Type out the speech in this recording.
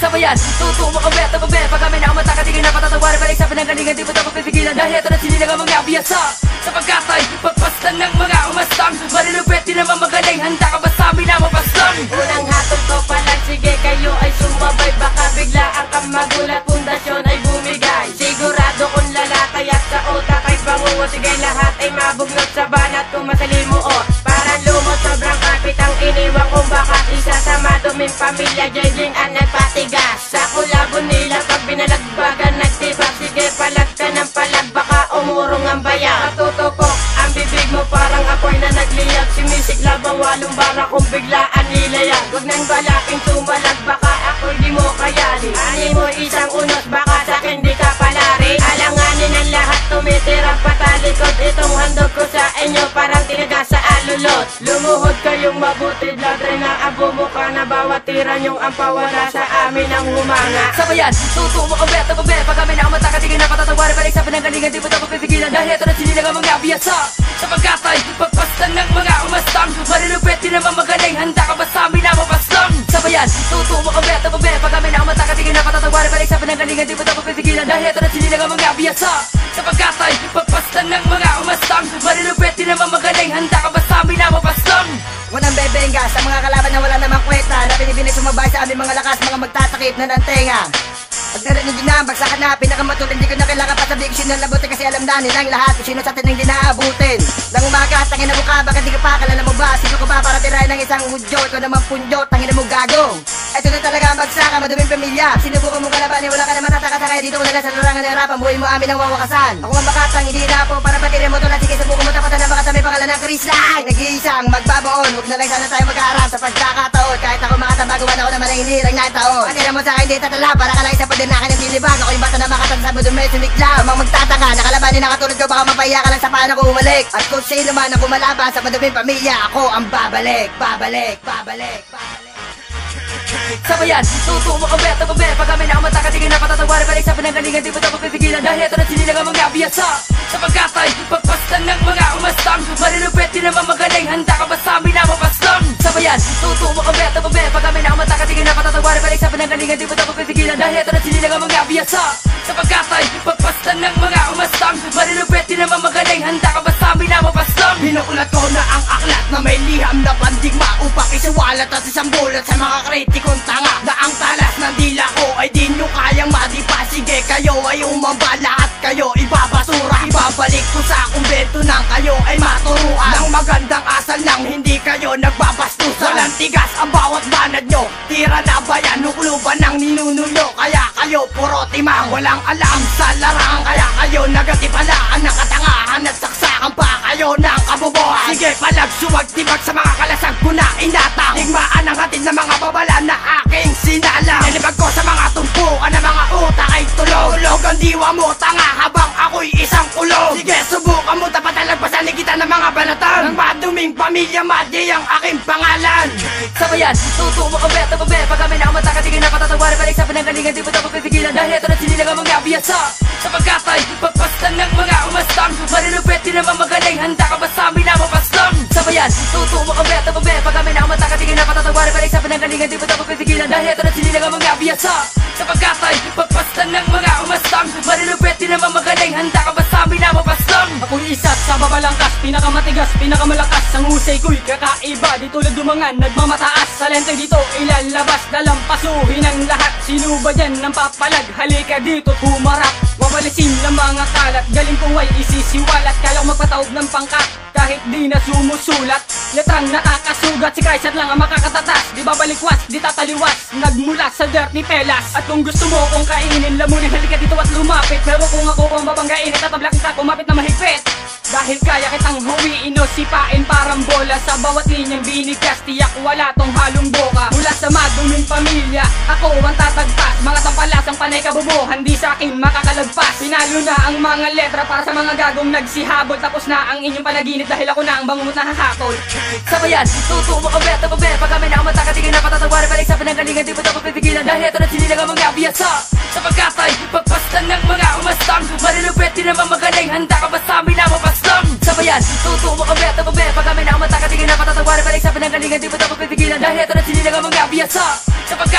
Sabayan, tutumo ka bet, tababe Pag kami na umata, katigin na patatawarin. Balik sa pinanggalingan, di mo ito mapipigilan Dahil ito na sinilang ang mga biyasa Sapagkat ay pagpastan ng mga umastang. Marilupit, di naman magaling. Handa ka ba sa amin na mapaslang? Unang hatol ko pa lang, sige kayo ay sumabay. Baka biglaan kang magulat, pundasyon ay bumigay. Sigurado kung lalakay at sa utak ay bangungo Sige lahat ay mabugnot sa banat. Kung masalimuot sa maduming pamilya, judging ang nagpatigas. Sa kulabo nila pag binalagbagan nagtibak Sige palag ka ng palag, baka umurong ang bayan Matutukok ang bibig mo parang apoy na nagliyag. Simisik labang walong bara kung biglaan nilayag. Huwag nang balaking tumalag, baka ako'y di mo kayanin. Ani mo isang unot, baka sa'kin di ka Lumuhod kayong mabuti, ladre na abo mo ka na Bawat tira niyong ang pawala sa amin ang humanga Sabayan, tutumo ka bet, tababe Pag kami na umata, katigin na patatawarin. Balik sa pinanggalingan, di mo ito mapipigilan Dahil ito na sinilang ang mga biyasa. Sapagkat ay pagpastan ng mga umastang. Marilupit, di naman magaling. Handa ka ba sa amin na mapaslang? Sabayan, tutumo ka bet, tababe Pag kami na umata, katigin na patatawarin. Balik sa pinanggalingan, di mo ito mapipigilan Dahil ito na sinilang ang mga biyasa. Sapagkat ay magtatakip na ng tenga. Pag narinig yun na, bagsakan na Pinakamatulad, hindi ko na kailangan pa sabihin Sino labutin kasi alam na nilang lahat Kung sino sa atin ang di naabutin. Nang umaga, tangin na mukha Baka di ka pa, kalala mo ba? Sino ko ba para tirahin ng isang udyo Ikaw naman punyo, tangin na mo gago Ito na talaga ang bagsakan, maduming pamilya. Sinubukan mo kalaban, wala ka naman tatakasakay Dito ko na lang sa larangan ng harapan Buhay mo amin ang wawakasan. Ako ang makatang, hindi na po Para patirin mo to na sige Subukan mo tapatan na baka sa may pangalan ng Chris Lang Nag-iisang magbabaon. Huwag na lang sana tayo magkaharap sa pagkakataon. Kahit ako makatabaguan ako naman ang hinirang na taon. Patira mo sa akin di tatala. Para ka lang isa pa din akin ng dilibag Ako yung bata na mundo may sumikla Amang magtataka Nakalabanin na katulad ko. Baka mapaya ka lang sa paano ko umalik. At kung sino man ang kumalaban sa maduming pamilya Ako ang babalik Babalik Babalik Babalik Sabayan, tutumo ka bet, tababe Pag kami na umata, katigin na patatawarin Balik sa pinanggalingan, di mo ito mapipigilan Dahil ito na sinilang ang mga biyasa Sapagkat ay pagpastan ng mga umastang. Marilupit, di naman magaling Handa ka ba sa amin na mapaslang? Sabayan, tutumo ka bet, tababe Pag kami na umata, katigin na patatawarin Balik sa pinanggalingan, di mo ito mapipigilan Dahil ito na sinilang ang mga biyasa Sapagkat ay pagpastan ng mga umastang. Marilupit, di naman magaling Handa ka ba sa amin na mapaslang? Pinuulat ko na ang aklat na may liham na pandigma Upang isiwalat at isang bulat sa mga kritikong tanga. Na ang talas ng dila ko ay di nyo kayang madipa. Sige kayo ay umamba lahat kayo ibabasura. Ibabalik ko sa kumbento nang kayo ay maturuan. Ng magandang asal nang hindi kayo nagbabastusan. Walang tigas ang bawat banad nyo. Tira na ba yan? Hukluban ng ninunulo Kaya kayo puro timang. Walang alam sa larangan Kaya kayo nagatipalaan Nakatangahan at saksakan pa kayo ng kabubuhan. Sige palag suwag tibag sa mga ko na inatang Digmaan ang hatid ng mga babala na aking sinala. Nalibag ko sa mga tumpukan ng mga utak ay tulog. Tulog ang diwa mo tanga habang ako'y isang kulog Sige subukan mo tapat talagpasan kita ng mga banatan. Ng maduming pamilya madi ang aking pangalan. Sabayan, tutumo ka bet, tababe Pag kami na umata, katigin na patatawarin Balik sa pinanggalingan, di mo ito mapipigilan Dahil ito na sinilang ang mga biyasa Sabayan, tutumo ka bet, tababe Pag kami na umata, katigin na patatawarin Balik sa pinanggalingan, di mo ito mapipigilan Dahil ito na sinilang ang mga biyasa Sapagkat ay pagpastan ng mga umastang. Marilupit, di naman magaling Handa ka ba sa amin na mapaslang? Ako'y isa sa babalangkas Pinakamatigas, pinakamalakas. Ang husay ko'y kakaiba Di tulad dumangan, nagmamataas. Talente dito ilalabas Dalampasuhin ang lahat. Sino ba dyan ng papalag? Halika dito humarap Wawalisin ng mga kalat. Galing ko ay isisiwalat. Kaya ko magpataob ng pangkat. Kahit di na sumusulat Letrang nakakasugat. Si Kaiser lang ang makakatatas. Di babalikwas, di tataliwas. Nagmula sa dirty pelas. At kung gusto mo kong kainin Lamunin. Halika dito at lumapit. Pero kung ako ang babanggain. Itatabla kita kumapit na mahigpit dahil kaya kitang huwiin o sipain parang bola. Sa bawat linyang binigas Tiyak wala tong halong boka. Mula sa maduming pamilya Ako ang tatagpas. Mga tampalas ang panay kabubuhan Di sa akin makakalagpas. Pinalo na ang mga letra Para sa mga gagong nagsihabol. Tapos na ang inyong panaginip Dahil ako na ang bangungot na hahakol. Sabayan, tutumo ka bet, tababe Pag kami na umata, katigin na patatawarin. Balik sa pinanggalingan, di mo ito mapipigilan Dahil ito na sinilang ang mga biyasa Sapagkat ay pagpastan ng mga umastang. Marilupit, di naman magaling Handa ka ba sa amin na mapaslang? Sabayan, tutumo ka bet, tababe Pag kami na umata, katigin na patatawarin Balik sa pinanggalingan, di mo ito mapipigilan Dahil ito na sinilang ang mga biyasa. Ay